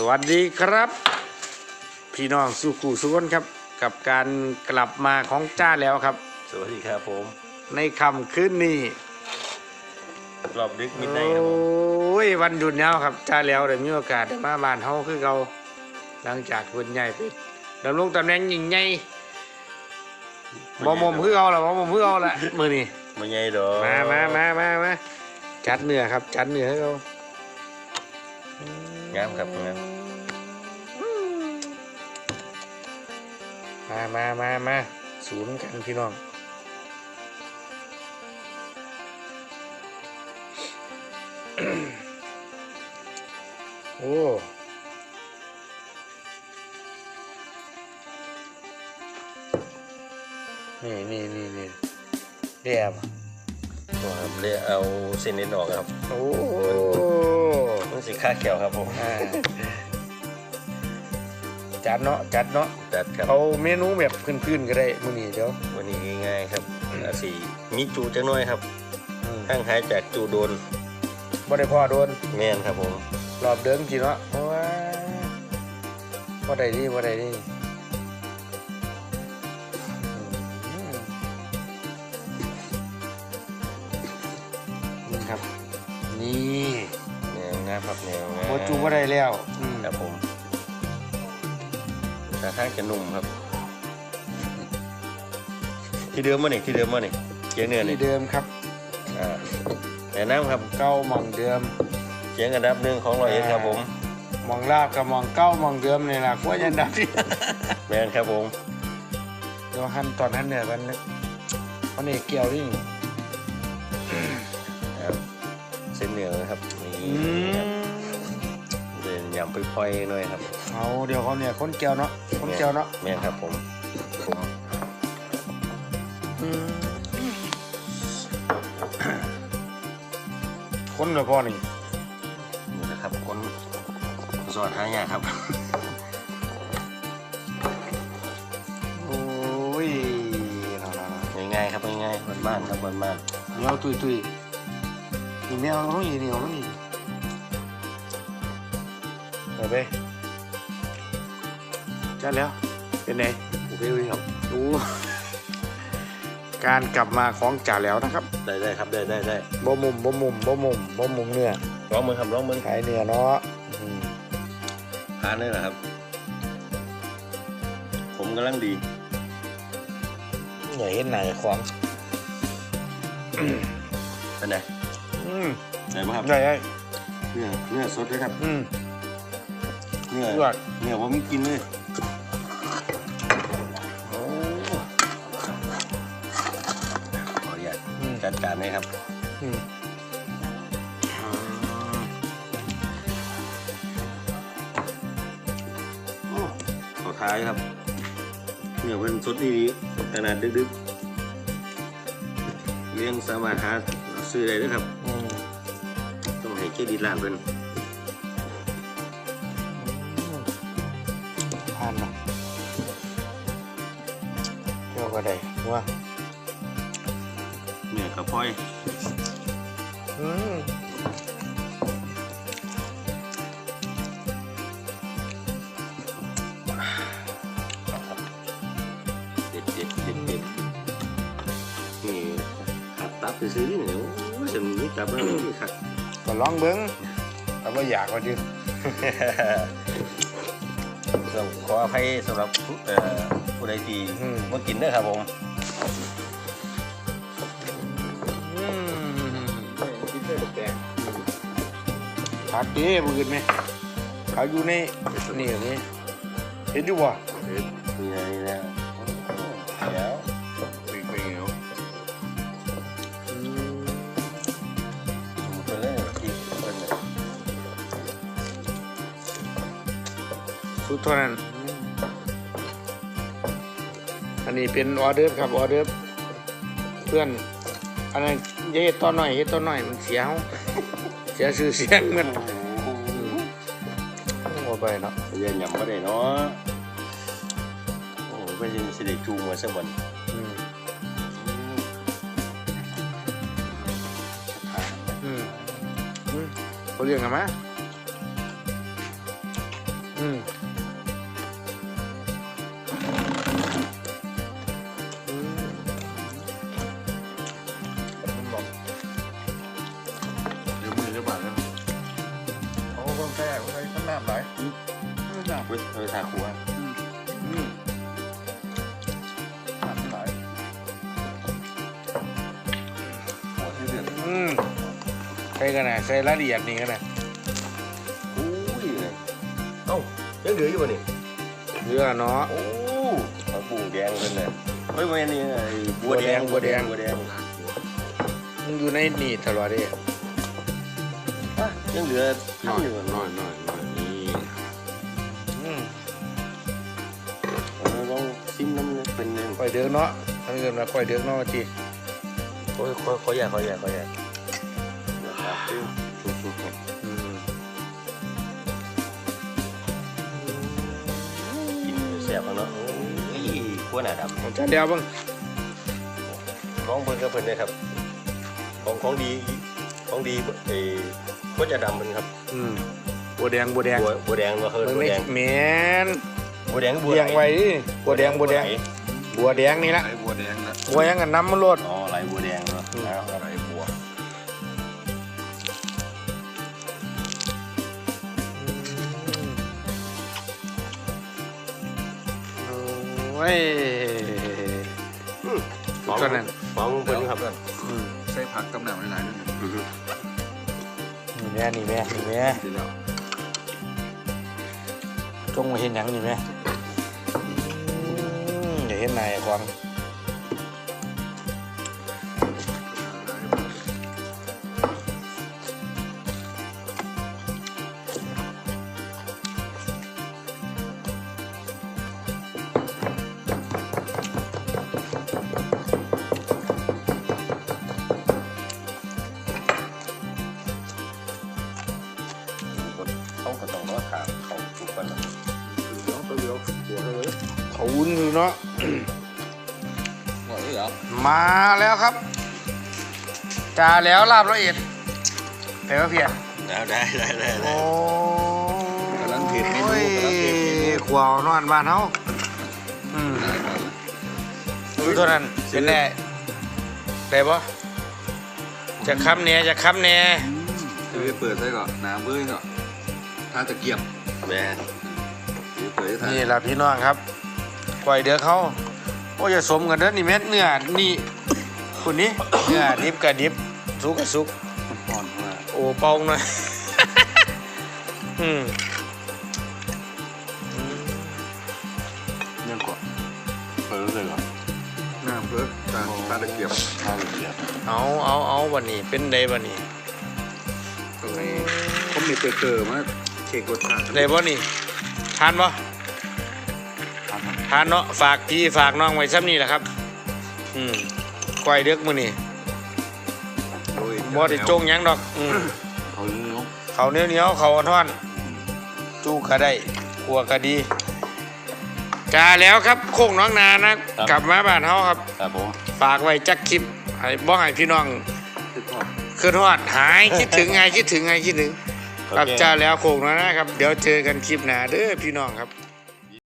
สวัสดีครับ พี่น้องสุขุสุขนครับ กับการกลับมาของจ้าแล้วครับ สวัสดีครับผม ในคำคืนนี้รอบดึกมิดโอไนท์ครับผม้ยวันหยุดยาวครับจ้าแล้วได้มีโอกาสได้มาบ้านเฮาคือเราหลังจากคนใหญ่ไปดำรงตำแหน่งยิ่งใหญ่บ่มุมคือเอาละบ่มุมคือเอาละมื้อนี้มาใหญ่ดอกมามามามามาจัดเนื้อครับ จัดเนื้อให้เรา งามครับงามมามามามาศูนย์กันพี่น้องโอ้นี่นี่นี่นี่เรียบตัวครับเรียกเอาเส้นเอ็นออกครับ โอ้ มันสิค่าแขวครับผม อ่าจัดเนาะจัดเนาะจัดครับ เอาเมนูแบบพื้นๆก็ได้มื้อนี้เดี๋ยววันนี้ง่ายๆครับอาสีมีจูจังน้อยครับอืมห่างหายจากจูโดนบ่ได้พ่อโดนแม่นครับผมรอบเดิมจริงเนาะเพราะว่าบ่ได้ดีบ่ได้ดีอืมนี่ครับ นี่แนวงามครับแนวงามโมจูบ่ได้แล้วอืมครับผมแต่ถ้างจะนุ่มครับ ที่เดิมมานี่ที่เดิมมานี่เจียงเนื้อนี่ที่เดิมครับอ่าแนะนำครับเก้าหมองเดิมเจียงอันดับหนึ่งของร้อยเอ็ดครับผมหมองลาบกับหมองเก้าหมองเดิมนี่ล่ะกว่าจะดับที่แม่นครับผมเดี๋ยวหั่นตอนหั่นเนื้อกันนะอันนี้เกี่ยวนี่ เส้นเหนือนะครับนี่อืครับมเดินยำพลอยๆหน่อยครับเอาเดี๋ยวเขาเนี่ยคนเกี่ยวเนาะคนเกี่ยวเนาะแม่นครับผมผมคนละพอนี่นี่นะครับคนสอนหายากครับโอ้ยเอาละง่ายๆครับง่ายๆบ้านๆครับบ้านๆเหนียวตุยตุย นี่แมวต้องยีเหนียวต้องยีเอาไปจัดแล้วเป็นไงๆโอเคเลยครับดูการกลับมาของจ่าแล้วนะครับ ได้ได้ครับได้ได้ได้บ่มุมบ่มุมบ่มุมบ่มุมเนื้อร้องมือครับร้องมือขายเนื้อเนาะอืมทานเลยนะครับ ผมกำลังดีอย่าเห็นหน้าเจ้าของเป็นไง อืมได้ไหมครับได้ได้เนื้อเนื้อสดเลยครับอืมเนื้อเลือดเนื้อผมกินเลยโอ้ขออนุญาตอืมจัดการเลยครับอืมโอ้ขอท้ายครับเนื้อเพิ่นสดดีๆขนาดดึกๆเลี้ยงสามารถหาซื้อได้ด้วยครับอืมต้องให้ เครดิตร้านเพิ่นทานนะเที่ยวก็ได้ว่าเนื้อกระพ้อยอืมเด็ดเด็ดเด็ดเด็ดนี่ขัดตับไปซื้อนี่โอ้ยฉันมีตับแล้วนี่ขัด ก็ลองเบิ้งแต่ว่าอยากก็ดิต้องขออภัยสำหรับผู้เอ่อผู้ใดที่อืมมากินด้วยครับผมอืมขาเก้บืนไหมเขาอยู่ในนี่อย่างนี้เห็นอยู่บ่ สุดเท่านั้น อันนี้เป็นออเดอร์ฟครับออเดอร์ฟเพื่อน อันนั้นอย่าเฮ็ดตอนหน่อยเฮ็ดตอนหน่อยมันเสียเฮาเสียชื่อเสียงมันโอ้โหโอ้ไปเนาะเรียนยำก็ได้เนาะโอ้ไม่ใช่สิเด็กจูงมาสักวันอืมอืมอืมเขาเรียกกันไหมอืม เขาก็ต้องแก้เขาใช้ข้างหน้าไหลไม่หน้าเว้ยเออทาครัวอืมหน้าไหลหัวที่เดือดอืมใส่กันนะใส่รายละเอียดนี่กันนะอุ้ยเอ้ายังเหลืออยู่บ่นี่เรือเนาะโอ้ผักบุ้งแดงเพิ่นน่ะเฮ้ยวันนี้ไอ้บัวแดงบัวแดงบัวแดงมันอยู่ในนี่ตลอดเลยอะ ยังเหลือน้ท่าอนยอยู่น้อยน้อยน้อยนี่อืมเออลองซิมน้ำเป็นหนึงค่อยเดือกเนาะทำเกินมาค่อยเดือกเนาะจีโอ้ยขอขออยากขออยากขออยากเดี๋ยวครับซิมอืมกินแซ่บแล้วเนาะโอ้ยขั้วหน้าดำของจานเดียวเบ้างของเพิ่นก็เพิ่นเลยครับ ของของดีของดีเอ้ ก็จะดำเพิ่นครับอืมบัวแดงบัวแดงบัวบัวแดงว่าเฮิร์เบิ่งบัวในแดงแมนบัวแดงบัวเลี้ยงไว้ดิบัวแดงบัวแดงไหลบัวแดงนี่ละไอ้บัวแดงนะบัวยังกันน้ำมันโลดอ๋อไหลบัวแดงเนาะนะครับไอ้บัวโอ้ยของเท่านั้นของเพิ่นครับอืมใส่ผักกับหนำหลายๆด้วย ม่นี่แม่นี่แม่ทีเดียวจงมาเห็นหยังนี่แม่อืมอย่าเห็นนายควาง อยู่เนาะบัวเลยเหรอมาแล้วครับจ่าแล้วลาบละเอียดแต่ว่าเพียรได้ได้ได้ได้โอ้กำลังเผ็ดเมนูยกำลังเผ็ดเมนูขวาวนอนบ้านเฮาอืมได้ครับดูเท่านั้นเป็นแน่ได้ปะจะค้ำเนี่ยจะค้ำเนี่ยจะไปเปิดใส่ก่อนน้ำเบ้ยก่อนถ้าตะเกียบแม่จะเปิดให้ทานนี่ล่ะพี่น้องครับ ปล่อยเดือเขาโอ้ยจะสมกันเด้อนี่เม็ดเนื้อนี่คุณนี่เนื้อดิบกับดิบสุกกับสุกอ่อนมากโอ้เป่าหน่อยอืมยังกว่าเปิดเลยเหรอน้ำเพิ่มตาตาตะเกียบทางเดียวเอาเอาเอาวันนี้เป็นไดวันนี้ตรงนี้ผมมีเปิดเกิดมาเช็ครสชาติได้บ่นี่ทานบ่ ทานครับทานเนาะฝากพี่ฝากน้องไว้ซ้ำนี่แหละครับ อืมก้อยเด็กมื้อนี้โดยบ่ได้จงหยังดอกอืมเขาเนื้อเขาวเหนียวเหนียวๆเขาวท่อนๆจูก็ได้กัวก็ดีกาแล้วครับโค้งน้องนานะกลับมาบ้านเฮาครับ ครับผมฝากไว้จักคลิปให้บ่ให้พี่น้องคือทอดขึ้นฮอดหายคิดถึงไงคิดถึงไงคิดถึงโอครับเคจ้าแล้วโค้งน้องนะครับ เดี๋ยวเจอกันคลิปหน้าเด้อพี่น้องครับ